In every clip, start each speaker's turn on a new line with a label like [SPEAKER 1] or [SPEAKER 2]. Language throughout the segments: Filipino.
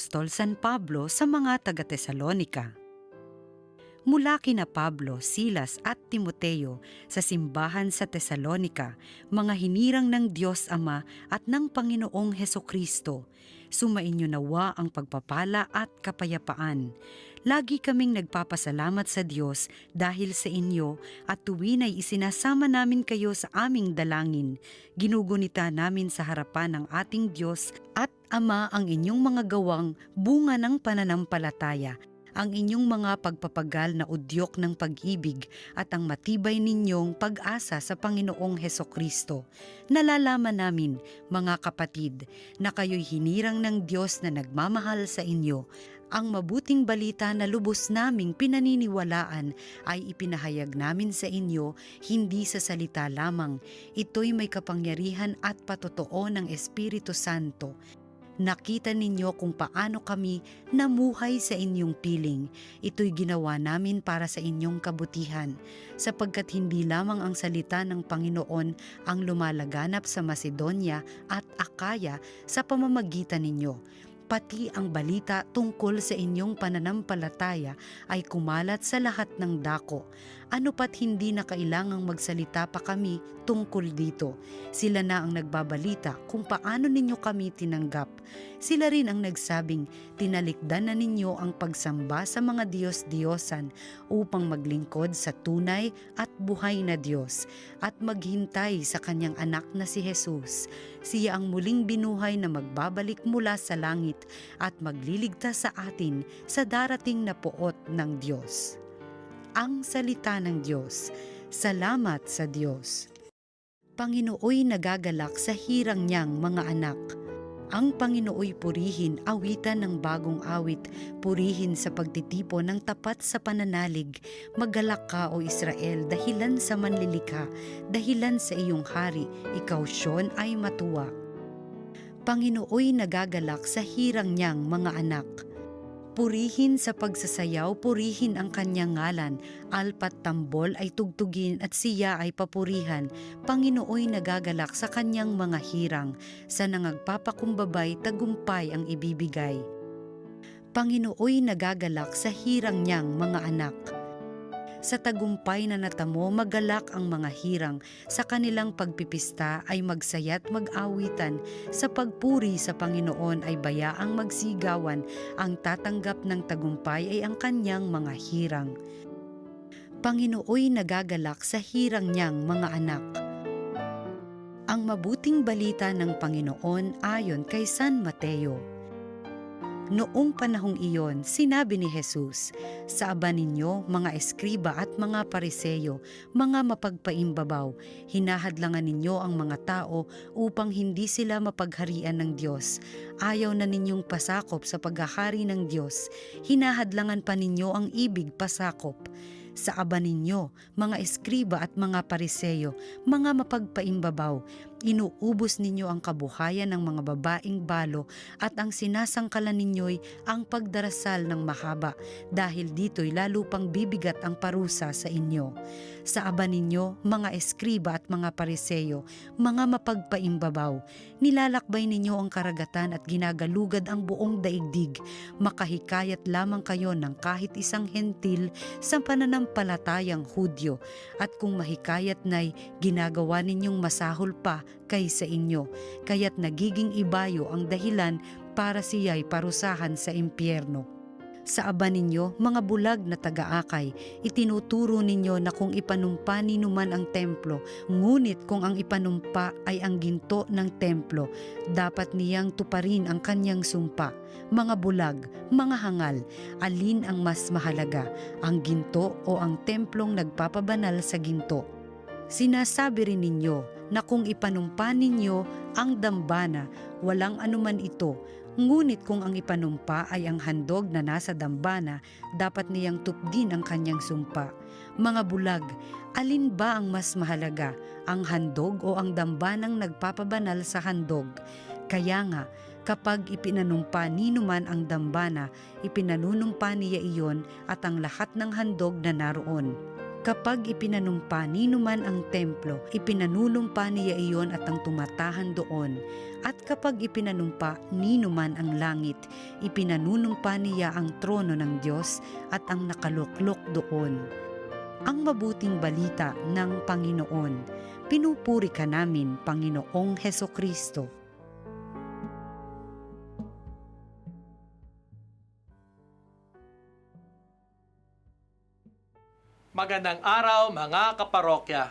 [SPEAKER 1] Apostol San Pablo sa mga taga-Tesalonika. Mula kina Pablo, Silas at Timoteo sa simbahan sa Tesalonika, mga hinirang ng Diyos Ama at ng Panginoong Heso Kristo, sumainyo nawa ang pagpapala at kapayapaan. Lagi kaming nagpapasalamat sa Diyos dahil sa inyo at tuwin ay isinasama namin kayo sa aming dalangin. Ginugunita namin sa harapan ng ating Diyos at Ama ang inyong mga gawang bunga ng pananampalataya ang inyong mga pagpapagal na udyok ng pag-ibig at ang matibay ninyong pag-asa sa Panginoong Heso Kristo. Nalalaman namin, mga kapatid, na kayo'y hinirang ng Diyos na nagmamahal sa inyo. Ang mabuting balita na lubos naming pinaniniwalaan ay ipinahayag namin sa inyo hindi sa salita lamang. Ito'y may kapangyarihan at patotoo ng Espiritu Santo Nakita ninyo kung paano kami namuhay sa inyong piling. Ito'y ginawa namin para sa inyong kabutihan, sapagkat hindi lamang ang salita ng Panginoon ang lumalaganap sa Macedonia at Akaya sa pamamagitan ninyo, pati ang balita tungkol sa inyong pananampalataya ay kumalat sa lahat ng dako. Ano pat hindi na kailangang magsalita pa kami tungkol dito. Sila na ang nagbabalita kung paano ninyo kami tinanggap. Sila rin ang nagsabing tinalikdan na ninyo ang pagsamba sa mga Diyos-Diyosan upang maglingkod sa tunay at buhay na Diyos at maghintay sa kanyang anak na si Jesus. Siya ang muling binuhay na magbabalik mula sa langit at magliligtas sa atin sa darating na poot ng Diyos. Ang Salita ng Diyos. Salamat sa Diyos. Panginooy nagagalak sa hirang niyang mga anak. Ang Panginooy purihin awitan ng bagong awit, purihin sa pagtitipo ng tapat sa pananalig. Magalak ka o Israel dahilan sa manlilikha, dahilan sa iyong hari, ikaw Sion ay matuwa. Panginooy nagagalak sa hirang niyang mga anak. Purihin sa pagsasayaw, purihin ang kanyang ngalan. Alpat tambol ay tugtugin at siya ay papurihan. Panginooy nagagalak sa kanyang mga hirang. Sa nangagpapakumbabay, tagumpay ang ibibigay. Panginooy nagagalak sa hirang niyang mga anak. Sa tagumpay na natamo, magalak ang mga hirang. Sa kanilang pagpipista ay magsaya't mag-awitan. Sa pagpuri sa Panginoon ay bayaang magsigawan. Ang tatanggap ng tagumpay ay ang kanyang mga hirang. Panginooy nagagalak sa hirang niyang mga anak. Ang mabuting balita ng Panginoon ayon kay San Mateo. Noong panahong iyon, sinabi ni Jesus, Sa aba ninyo, mga eskriba at mga pariseyo, mga mapagpaimbabaw, hinahadlangan ninyo ang mga tao upang hindi sila mapagharian ng Diyos. Ayaw na ninyong pasakop sa paghahari ng Diyos, hinahadlangan pa ninyo ang ibig pasakop sa aba ninyo, mga eskriba at mga pariseyo, mga mapagpaimbabaw, inuubos ninyo ang kabuhayan ng mga babaeng balo at ang sinasangkalan ninyo'y ang pagdarasal ng mahaba dahil dito'y lalo pang bibigat ang parusa sa inyo. Sa aba ninyo, mga eskriba at mga pariseyo, mga mapagpaimbabaw, nilalakbay ninyo ang karagatan at ginagalugad ang buong daigdig, makahikayat lamang kayo ng kahit isang hentil sa pananampalatayang hudyo. At kung mahikayat na'y ginagawa ninyong masahol pa kaysa inyo, kaya't nagiging ibayo ang dahilan para siya'y parusahan sa impyerno. Sa aba ninyo, mga bulag na taga-akay, itinuturo ninyo na kung ipanumpa ni numan ang templo, ngunit kung ang ipanumpa ay ang ginto ng templo, dapat niyang tuparin ang kanyang sumpa. Mga bulag, mga hangal, alin ang mas mahalaga, ang ginto o ang templong nagpapabanal sa ginto? Sinasabi rin ninyo na kung ipanumpa ninyo ang dambana, walang anuman ito, ngunit kung ang ipanumpa ay ang handog na nasa dambana, dapat niyang tupdin ang kanyang sumpa. Mga bulag, alin ba ang mas mahalaga, ang handog o ang dambanang nagpapabanal sa handog? Kaya nga, kapag ipinanumpa ni numan ang dambana, ipinanunumpa niya iyon at ang lahat ng handog na naroon. Kapag ipinanumpa ni numan ang templo, ipinanunumpa niya iyon at ang tumatahan doon. At kapag ipinanumpa ni numan ang langit, ipinanunumpa niya ang trono ng Diyos at ang nakaluklok doon. Ang mabuting balita ng Panginoon, pinupuri ka namin, Panginoong Heso Kristo.
[SPEAKER 2] Magandang araw mga kaparokya.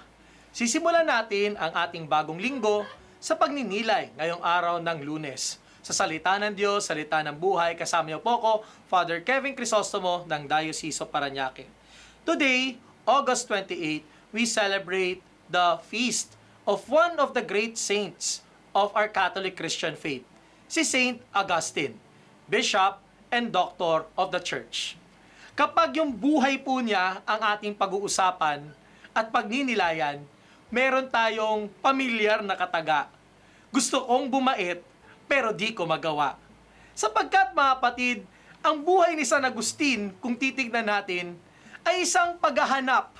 [SPEAKER 2] Sisimulan natin ang ating bagong linggo sa pagninilay ngayong araw ng lunes. Sa salita ng Diyos, salita ng buhay, kasama niyo po ko, Father Kevin Crisostomo ng Diocese of Paranaque. Today, August 28, we celebrate the feast of one of the great saints of our Catholic Christian faith, si Saint Augustine, Bishop and Doctor of the Church. Kapag yung buhay po niya ang ating pag-uusapan at pagninilayan, meron tayong pamilyar na kataga. Gusto kong bumait, pero di ko magawa. Sapagkat mga kapatid, ang buhay ni San Agustin, kung titignan natin, ay isang paghahanap.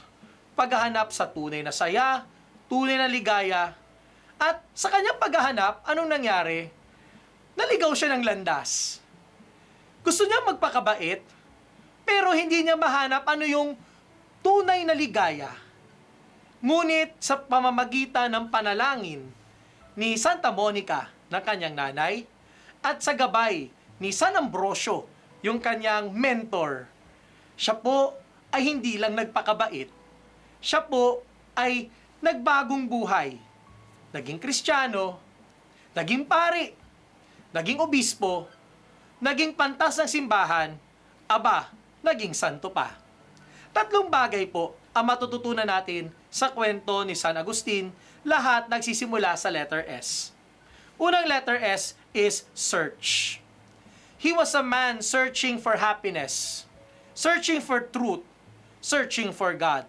[SPEAKER 2] Paghahanap sa tunay na saya, tunay na ligaya, at sa kanyang paghahanap, anong nangyari? Naligaw siya ng landas. Gusto niya magpakabait, pero hindi niya mahanap ano yung tunay na ligaya. Ngunit sa pamamagitan ng panalangin ni Santa Monica ng kanyang nanay at sa gabay ni San Ambrosio, yung kanyang mentor, siya po ay hindi lang nagpakabait. Siya po ay nagbagong buhay. Naging kristyano, naging pari, naging obispo, naging pantas ng simbahan, aba, naging santo pa. Tatlong bagay po ang matututunan natin sa kwento ni San Agustin, lahat nagsisimula sa letter S. Unang letter S is search. He was a man searching for happiness, searching for truth, searching for God.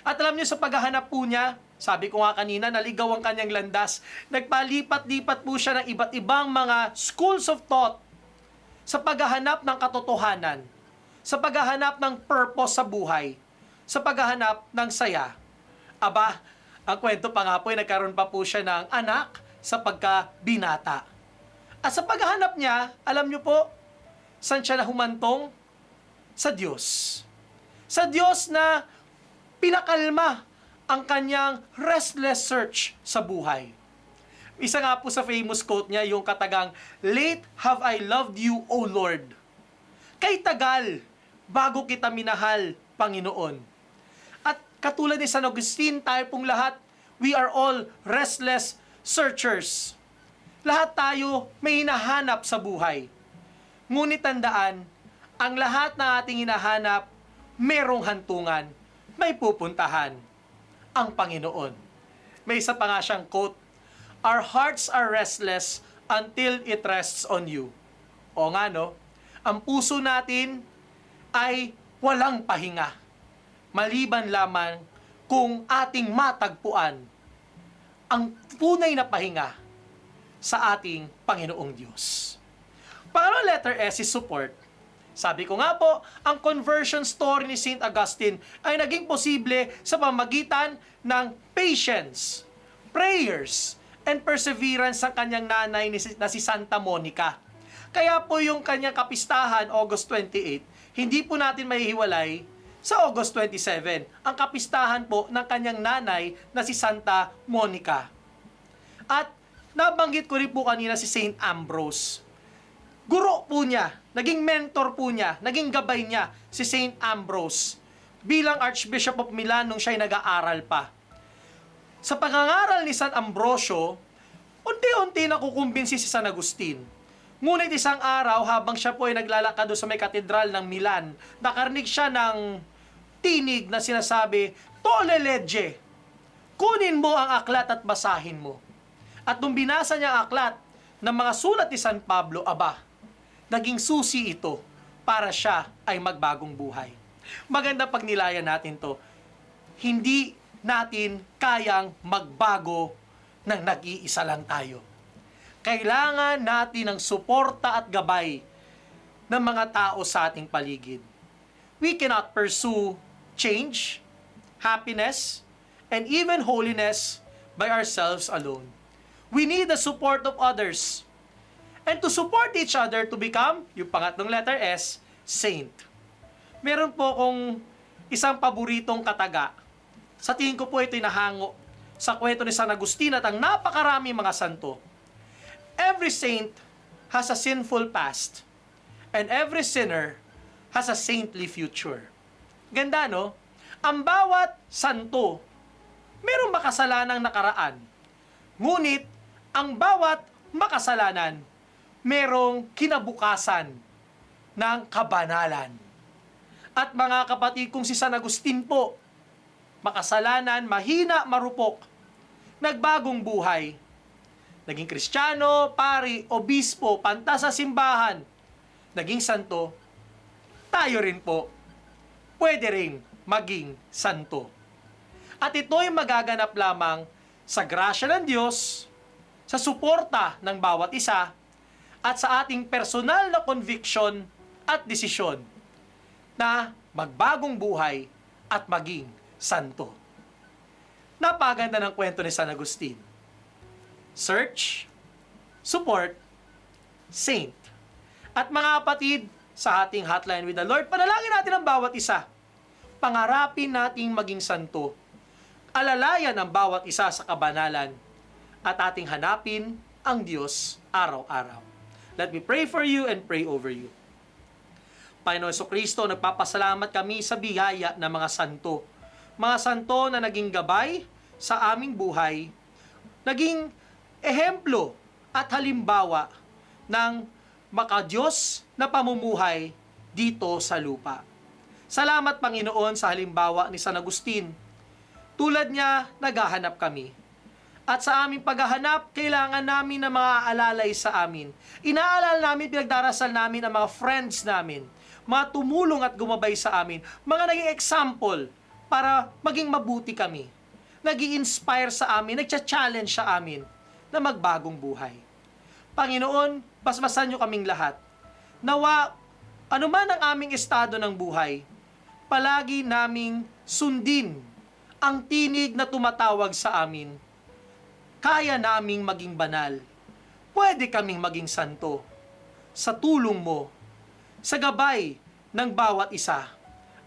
[SPEAKER 2] At alam niyo sa paghahanap po niya, sabi ko nga kanina, naligaw ang kanyang landas. Nagpalipat-lipat po siya ng iba't ibang mga schools of thought sa paghahanap ng katotohanan, sa paghahanap ng purpose sa buhay, sa paghahanap ng saya. Aba, ang kwento pa nga po ay nagkaroon pa po siya ng anak sa pagkabinata. At sa paghahanap niya, alam niyo po, saan siya nahumantong? Sa Diyos. Sa Diyos na pinakalma ang kanyang restless search sa buhay. Isa nga po sa famous quote niya, yung katagang, Late have I loved you, O Lord. Kay tagal, bago kita minahal, Panginoon. At katulad ni San Agustin, tayo pong lahat, we are all restless searchers. Lahat tayo may hinahanap sa buhay. Ngunit tandaan, ang lahat na ating hinahanap, merong hantungan, may pupuntahan, ang Panginoon. May isa pa nga siyang quote, Our hearts are restless until it rests on you. O nga no, ang puso natin ay walang pahinga. Maliban lamang kung ating matagpuan ang tunay na pahinga sa ating Panginoong Diyos. Pangalawang letter S is support. Sabi ko nga po, ang conversion story ni St. Augustine ay naging posible sa pamagitan ng patience, prayers, and perseverance ng kanyang nanay na si Santa Monica. Kaya po yung kanyang kapistahan, August 28, hindi po natin mahihiwalay sa August 27, ang kapistahan po ng kanyang nanay na si Santa Monica. At nabanggit ko rin po kanina si St. Ambrose. Guro po niya, naging mentor po niya, naging gabay niya si St. Ambrose bilang Archbishop of Milan nung siya'y nag-aaral pa. Sa pangangaral ni San Ambrosio, unti-unti nakukumbinsi si San Agustin. Ngunit isang araw, habang siya po ay naglalakad doon sa may katedral ng Milan, nakarinig siya ng tinig na sinasabi, Tole legge, kunin mo ang aklat at basahin mo. At nung binasa niya ang aklat ng mga sulat ni San Pablo, aba, naging susi ito para siya ay magbagong buhay. Maganda pag nilayan natin to. Hindi natin kayang magbago nang nag-iisa lang tayo. Kailangan natin ng suporta at gabay ng mga tao sa ating paligid. We cannot pursue change, happiness, and even holiness by ourselves alone. We need the support of others. And to support each other to become, yung pangatlong letter S, saint. Meron po kong isang paboritong kataga. Sa tingin ko po ito'y nahango sa kwento ni San Agustin at ang napakarami mga santo. Every saint has a sinful past and every sinner has a saintly future. Ganda, no? Ang bawat santo, merong makasalanang nakaraan. Ngunit, ang bawat makasalanan, merong kinabukasan ng kabanalan. At mga kapatid kong si San Agustin po, makasalanan, mahina, marupok, nagbagong buhay, naging kristyano, pari, obispo, panta sa simbahan, naging santo, tayo rin po, pwede ring maging santo. At ito'y magaganap lamang sa grasya ng Diyos, sa suporta ng bawat isa, at sa ating personal na conviction at desisyon na magbagong buhay at maging santo. Napaganda ng kwento ni San Agustin. Search, support, saint. At mga kapatid, sa ating hotline with the Lord, panalangin natin ang bawat isa. Pangarapin nating maging santo. Alalayan ang bawat isa sa kabanalan at ating hanapin ang Diyos araw-araw. Let me pray for you and pray over you. Panginoon Yeso Kristo, nagpapasalamat kami sa biyaya ng mga santo. Mga santo na naging gabay sa aming buhay, naging ehemplo at halimbawa ng makadiyos na pamumuhay dito sa lupa. Salamat Panginoon sa halimbawa ni San Agustin. Tulad niya, naghahanap kami. At sa aming paghahanap, kailangan namin na mga alalay sa amin. Inaalala namin, pinagdarasal namin ang mga friends namin, mga tumulong at gumabay sa amin, mga naging example para maging mabuti kami. nag inspire sa amin, nagcha-challenge sa amin na magbagong buhay. Panginoon, basbasan niyo kaming lahat. Nawa, anuman ang aming estado ng buhay, palagi naming sundin ang tinig na tumatawag sa amin. Kaya naming maging banal. Pwede kaming maging santo. Sa tulong mo, sa gabay ng bawat isa,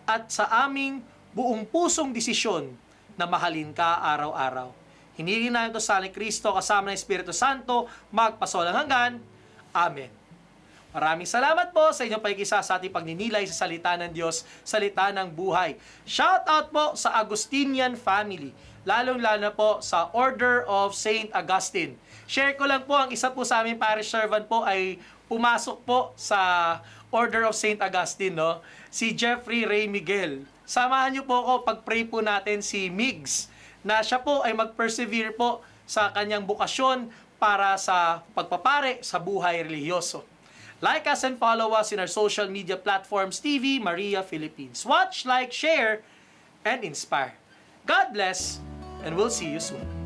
[SPEAKER 2] at sa aming buong pusong desisyon na mahalin ka araw-araw. Hinilin namin ito sa ni Kristo kasama ng Espiritu Santo, magpasolang hanggan. Amen. Maraming salamat po sa inyong pagkisa sa ating pagninilay sa salita ng Diyos, salita ng buhay. Shout out po sa Agustinian family, lalong-lalo po sa Order of Saint Augustine. Share ko lang po, ang isa po sa aming parish servant po ay pumasok po sa Order of Saint Augustine, no? Si Jeffrey Ray Miguel. Samahan niyo po ako pag-pray po natin si Migs na siya po ay mag-persevere po sa kanyang bukasyon para sa pagpapare sa buhay relihiyoso. Like us and follow us in our social media platforms TV Maria Philippines. Watch, like, share, and inspire. God bless, and we'll see you soon.